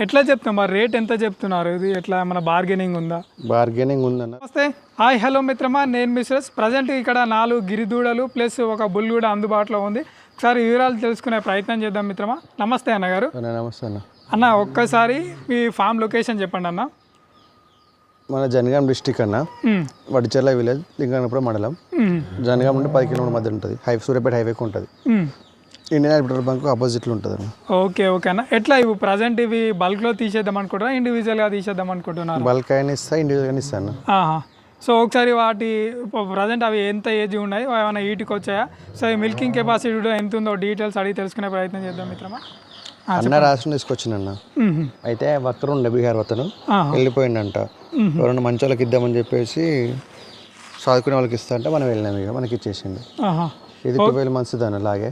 ఎట్లా చెప్తాం మరి రేట్ ఎంత చెప్తున్నారు? ఇది ఎట్లా మన బార్గెనింగ్ ఉందా? బార్గెనింగ్ ఉందన్న. నమస్తే. హాయ్ హలో మిత్రమా. నేను మిస్సెస్ ప్రజెంట్ ఇక్కడ నాలుగు గిరిదూడలు ప్లస్ ఒక బుల్ కూడా అందుబాటులో ఉంది. ఒకసారి వివరాలు తెలుసుకునే ప్రయత్నం చేద్దాం మిత్రమా. నమస్తే అన్నగారు అన్న నమస్తే అన్న. అన్న ఒక్కసారి మీ ఫామ్ లొకేషన్ చెప్పండి అన్న. మన జనగాం డిస్టిక్ అన్న. వడిచెర్ల విలేజ్ లింగనపురం మండలం. జనగాం నుండి పది కిలోమీటర్ మధ్య ఉంటుంది. హై సూర్యాపేట హైవేకి ఉంటుంది. ఇండియన్ పెట్రోల్ బంక్ ఆపోజిట్లో ఉంటుంది ఓకే ఓకే అన్న. ఎట్లా ఇవి ప్రజెంట్ ఇవి బల్క్లో తీసేద్దాం అనుకుంటున్నా ఇండివిజువల్గా తీసేద్దాం అనుకుంటున్నారు? బల్క్ అయినా ఇస్తా ఇండివిజువల్ అయినా ఇస్తా అన్న. ఆహా. సో ఒకసారి వాటి ప్రజెంట్ అవి ఎంత ఏజ్ ఉన్నాయి? ఏమైనా ఈటికి వచ్చాయా? సో ఈ మిల్కింగ్ కెపాసిటీ కూడా ఎంత ఉందో డీటెయిల్స్ అడిగి తెలుసుకునే ప్రయత్నం చేద్దాం మిత్రమా. అన్న రాసిన తీసుకొచ్చిందన్న మ్మ్. అయితే వర్కర్ ఉండే బీహార్ అతను. ఆహా. వెళ్ళిపోయిండంట. ఎవరైనా మంచి వాళ్ళకి ఇద్దామని చెప్పేసి చదువుకునే వాళ్ళకి ఇస్తా అంటే మనం వెళ్ళినాం ఇక. మనకి ఇచ్చేసిండు. ఆహా. ఇది ట్వెల్వ్ మంత్స్ దాని అలాగే.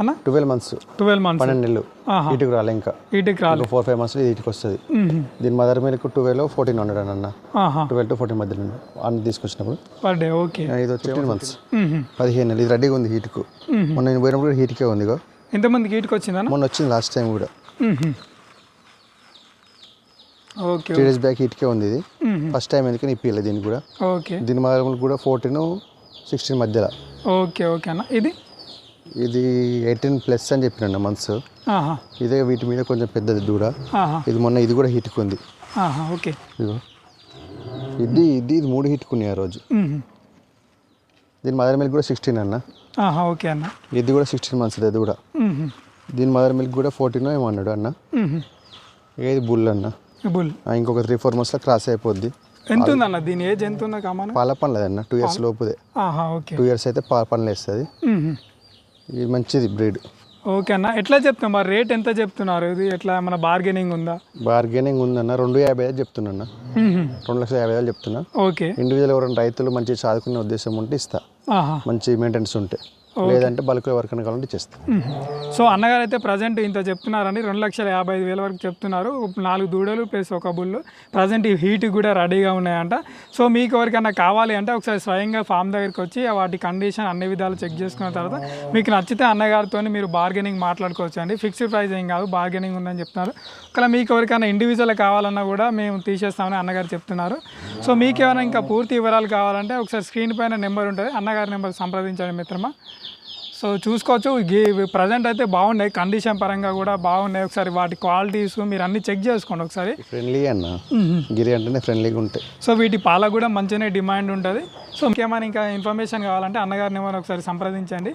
అన్న? Twelve months. Twelve months. పన్నెండు నెలలు. ఇటుకు రాలే ఇంకా. ఈటికి రాలి. ఫోర్ ఫైవ్ మంత్స్ ఇటుకు వస్తుంది. దీని mother milk twelve fourteen hundred అని అన్న ట్వెల్వ్ టు ఫోర్టీన్ మధ్యలో అన్ని తీసుకొచ్చినప్పుడు. Per day okay. ఇది వచ్చి ఫిఫ్టీన్ మంత్స్. పదిహేను నెలలు. ఇది రెడీగా ఉంది హీట్కు. మొన్న నేను పోయినప్పుడు హీట్కే ఉంది ఎంతమందికి ఈటికి వచ్చిందన్న మొన్న వచ్చింది లాస్ట్ టైం కూడా. ఓకే త్రీ డేస్ బ్యాక్ హీట్కే ఉంది ఇది. ఫస్ట్ టైం ఎందుకని ఇప్పిలే దీనికి కూడా. ఓకే. దీని మదర్ మిల్క్ కూడా ఫోర్టీన్ సిక్స్టీన్ మధ్యలో. ఓకే ఓకే అన్న. ఇది? ఇది ఎయిటీన్ ప్లస్ అని చెప్పిన మంత్స్. ఇదే వీటి మీద కొంచెం పెద్దది దూడ. ఇది మొన్న ఇది కూడా హీట్కు ఉంది. ఆహా ఓకే. ఇది ఇది ఇది మూడు హీట్కున్నాయి ఆ రోజు. దీని మదర్ మిల్క్ కూడా సిక్స్టీన్ అన్న. ఓకే అన్న. ఇది కూడా సిక్స్టీన్ మంత్స్ ఇది కూడా. దీని మదర్ మిల్క్ కూడా ఫోర్టీన్ ఏమో అన్నాడు అన్న. ఏది బుల్ అన్న. బుల్. ఇంకొక త్రీ ఫోర్ మంత్స్లో క్రాస్ అయిపోద్ది. ఎంత ఉందన్న? దీని ఏజ్ ఎంత ఉందో కామాన పాల పనులేదన్న టూ ఇయర్స్ లోపుదే. టూ ఇయర్స్ అయితే పా పనులు వేస్తుంది. ఇది మంచిది బ్రీడ్. ఓకే అన్న ఎట్లా చెప్తాం మరి? రేట్ ఎంత చెప్తున్నారు? ఇది ఎట్లా మన బార్గెనింగ్ ఉందా? బార్గెనింగ్ ఉందన్న రెండు యాభై ఐదు చెప్తున్నా. రెండు లక్షల యాభై వేలు చెప్తున్నా. ఓకే. ఇండివిజువల్ ఎవరైనా రైతులు మంచి చదువుకునే ఉద్దేశం ఉంటే ఇస్తా. మంచి మెయింటెనెన్స్ ఉంటే. లేదంటే బల్క్ వర్క్ అని కావాలంటే మ్మ్. సో అన్నగారు అయితే ప్రజెంట్ ఇంత చెప్తున్నారని రెండు లక్షల యాభై ఐదు వేల వరకు చెప్తున్నారు. నాలుగు దూడలు ప్లస్ ఒక బుల్లు. ప్రజెంట్ ఈ హీట్ కూడా రెడీగా ఉన్నాయంట. సో మీకు ఎవరికైనా కావాలి అంటే ఒకసారి స్వయంగా ఫామ్ దగ్గరికి వచ్చి వాటి కండిషన్ అన్ని విధాలు చెక్ చేసుకున్న తర్వాత మీకు నచ్చితే అన్నగారితో మీరు బార్గెనింగ్ మాట్లాడుకోవచ్చు అండి. ఫిక్స్డ్ ప్రైస్ ఏం కాదు బార్గెనింగ్ ఉందని చెప్తున్నారు. ఒకవేళ మీకు ఎవరికైనా ఇండివిజువల్ కావాలన్నా కూడా మేము తీసేస్తామని అన్నగారు చెప్తున్నారు. సో మీకు ఏమైనా ఇంకా పూర్తి వివరాలు కావాలంటే ఒకసారి స్క్రీన్ పైన నెంబర్ ఉంటుంది. అన్నగారి నెంబర్ సంప్రదించండి మిత్రమా. సో చూసుకోవచ్చు. ప్రజెంట్ అయితే బాగున్నాయి. కండిషన్ పరంగా కూడా బాగున్నాయి. ఒకసారి వాటి క్వాలిటీస్ మీరు అన్ని చెక్ చేసుకోండి ఒకసారి. ఫ్రెండ్లీ అన్న. గిరి అంటేనే ఫ్రెండ్లీగా ఉంటాయి. సో వీటి పాలకు కూడా మంచిగానే డిమాండ్ ఉంటుంది. సో ఇంకేమైనా ఇంకా ఇన్ఫర్మేషన్ కావాలంటే అన్నగారి నెంబర్ ఒకసారి సంప్రదించండి.